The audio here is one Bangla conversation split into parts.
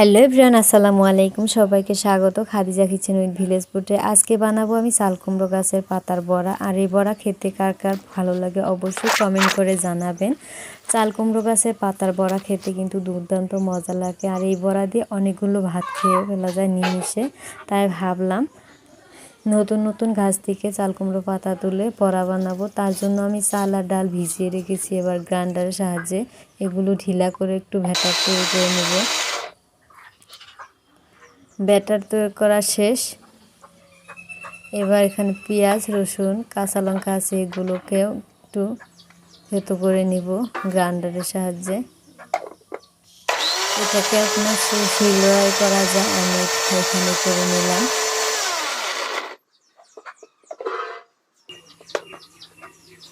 হ্যালো এভরিওয়ান, আসসালামু আলাইকুম। সবাইকে স্বাগত। খাদিজা কিচেন উইথ ভিলেজ ফুটে আজকে বানাবো আমি কুমড়ো গাছের পাতার বড়া। আর এই বড়া খেতে কার কার ভালো লাগে অবশ্যই কমেন্ট করে জানাবেন। চাল কুমড়ো গাছের পাতার বড়া খেতে কিন্তু দুর্দান্ত মজা লাগে। আর এই বড়া দিয়ে অনেকগুলো ভাত খেয়ে ফেলা যায় নিমিশে তাই ভাবলাম নতুন নতুন গাছ থেকে চাল কুমড়ো পাতা তুলে বড়া বানাবো। তার জন্য আমি চাল আর ডাল ভিজিয়ে রেখেছি। এবার গ্রাইন্ডারের সাহায্যে এগুলো ঢিলা করে একটু ভেটা করে নেব। ব্যাটার তৈরি করা শেষ। এবার এখানে পেঁয়াজ, রসুন, কাঁচা লঙ্কা আছে এগুলোকেও একটু থেতো করে নিব গ্রাইন্ডারের সাহায্যে। এটাকে আপনার শিলয় করা যায়, আমি এখানে করে নিলাম।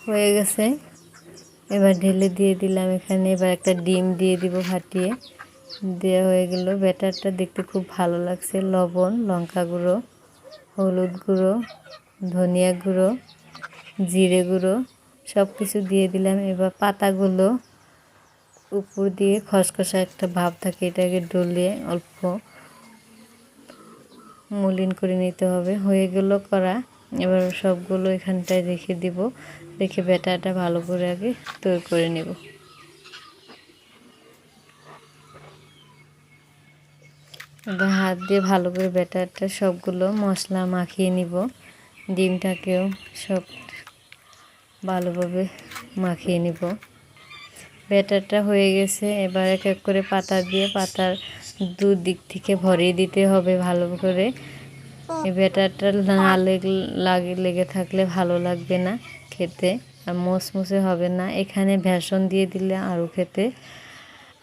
হয়ে গেছে। এবার ঢেলে দিয়ে দিলাম এখানে। এবার একটা ডিম দিয়ে দিব ফাটিয়ে। দেওয়া হয়ে গেল। ব্যাটারটা দেখতে খুব ভালো লাগছে। লবণ, লঙ্কা গুঁড়ো, হলুদ গুঁড়ো, ধনিয়া গুঁড়ো, জিরে গুঁড়ো সব কিছু দিয়ে দিলাম। এবার পাতাগুলো উপর দিয়ে খসখসা একটা ভাব থাকে, এটাকে ডলিয়ে অল্প মলিন করে নিতে হবে। হয়ে গেল করা। এবার সবগুলো এখানটায় রেখে দিব। রেখে ব্যাটারটা ভালো করে আগে তৈরি করে নেব। হাত দিয়ে ভালো করে ব্যাটারটা সবগুলো মশলা মাখিয়ে নিব। ডিমটাকেও সব ভালোভাবে মাখিয়ে নিব। ব্যাটারটা হয়ে গেছে, এবার এক এক করে পাতা দিয়ে পাতার দু দিক থেকে ভরিয়ে দিতে হবে ভালো করে। এই ব্যাটারটা না লাগে, লেগে থাকলে ভালো লাগবে না খেতে আর মসমসে হবে না। এখানে ভেষণ দিয়ে দিলে আরও খেতে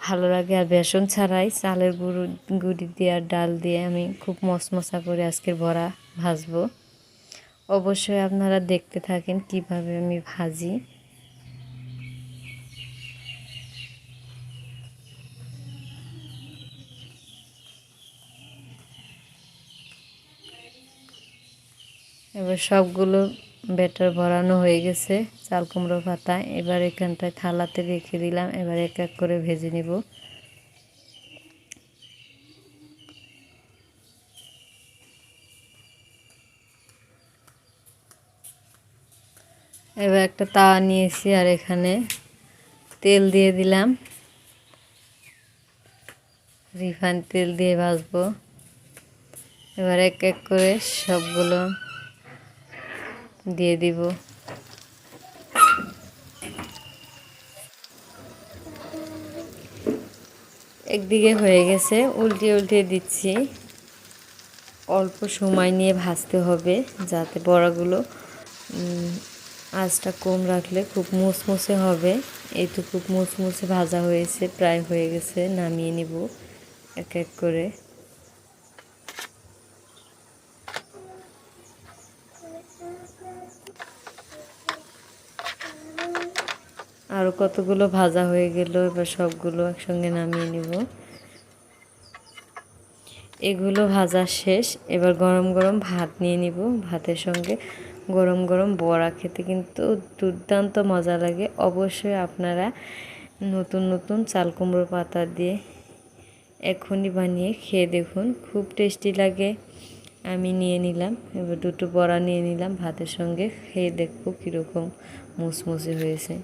ভালো লাগে আর বেসন ছাড়াই চালের গুঁড়ো, গুঁড়ি দিয়ে আর ডাল দিয়ে আমি খুব মশমশা করে আজকের বড়া ভাজবো। অবশ্যই আপনারা দেখতে থাকেন কীভাবে আমি ভাজি। এবার সবগুলো ব্যাটার ভরানো হয়ে গেছে, চাল কুমড়ো পাতা এবার এখানটায় থালাতে রেখে দিলাম, এবার এক এক করে ভেজে নিব। এবার একটা তাওয়া নিয়েছি, আর এখানে তেল দিয়ে দিলাম। রিফাইন তেল দিয়ে ভাজবো। এবার এক এক করে সবগুলো দিয়ে দিব। একদিকে হয়ে গেছে উল্টে উল্টে দিচ্ছি। অল্প সময় নিয়ে ভাজতে হবে যাতে বড়াগুলো আঁচটা কম রাখলে খুব মুসমুসে হবে। এই তো খুব মুসমুসে ভাজা হয়েছে, প্রায় হয়ে গেছে, নামিয়ে নিব এক এক করে। আরও কতগুলো ভাজা হয়ে গেল, এবার সবগুলো একসঙ্গে নামিয়ে নিব। এগুলো ভাজা শেষ, এবার গরম গরম ভাত নিয়ে নিব। ভাতের সঙ্গে গরম গরম বড়া খেতে কিন্তু দুর্দান্ত মজা লাগে। অবশ্যই আপনারা নতুন নতুন চাল কুমড়ো পাতা দিয়ে এখনই বানিয়ে খেয়ে দেখুন, খুব টেস্টি লাগে। আমি নিয়ে নিলাম, এবার দুটো বড়া নিয়ে নিলাম। ভাতের সঙ্গে খেয়ে দেখব কীরকম মুসমুসে হয়েছে।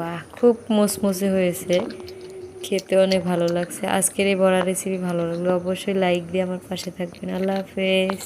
বাহ, খুব মুসমুসে হয়েছে। খেতে অনেক ভালো লাগছে। আজকের এই বড়া রেসিপি ভালো লাগল। অবশ্যই লাইক দিয়ে আমার পাশে থাকবেন। আল্লাহ হাফেজ।